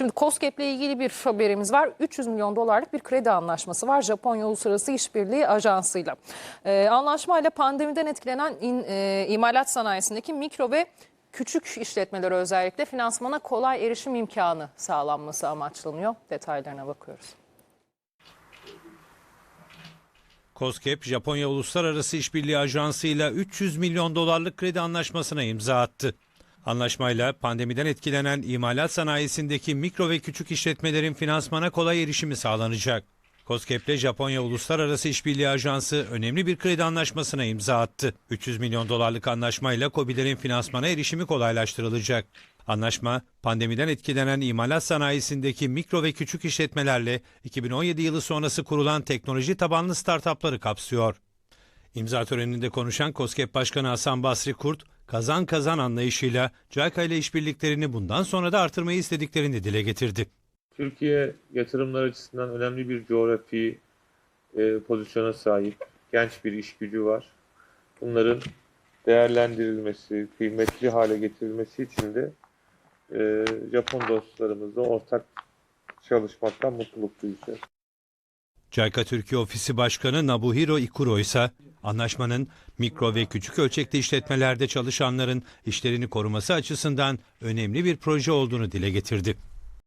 Şimdi COSGAP ile ilgili bir haberimiz var. 300 milyon dolarlık bir kredi anlaşması var Japonya Uluslararası İşbirliği Ajansı'yla. Ee, anlaşmayla pandemiden etkilenen in- e, imalat sanayisindeki mikro ve küçük işletmelere özellikle finansmana kolay erişim imkanı sağlanması amaçlanıyor. Detaylarına bakıyoruz. COSGAP, Japonya Uluslararası İşbirliği Ajansı ile 300 milyon dolarlık kredi anlaşmasına imza attı. Anlaşmayla pandemiden etkilenen imalat sanayisindeki mikro ve küçük işletmelerin finansmana kolay erişimi sağlanacak. COSGAP ile Japonya Uluslararası İşbirliği Ajansı önemli bir kredi anlaşmasına imza attı. 300 milyon dolarlık anlaşmayla KOBİ'lerin finansmana erişimi kolaylaştırılacak. Anlaşma, pandemiden etkilenen imalat sanayisindeki mikro ve küçük işletmelerle 2017 yılı sonrası kurulan teknoloji tabanlı startupları kapsıyor. İmza töreninde konuşan KOSGEB Başkanı Hasan Basri Kurt, kazan kazan anlayışıyla JICA ile işbirliklerini bundan sonra da artırmayı istediklerini dile getirdi. Türkiye yatırımlar açısından önemli bir coğrafi e, pozisyona sahip. Genç bir iş gücü var. Bunların değerlendirilmesi, kıymetli hale getirilmesi için de e, Japon dostlarımızla ortak çalışmaktan mutluluk duyacağız. JICA Türkiye Ofisi Başkanı Nabuhiro Ikuro ise anlaşmanın mikro ve küçük ölçekli işletmelerde çalışanların işlerini koruması açısından önemli bir proje olduğunu dile getirdi.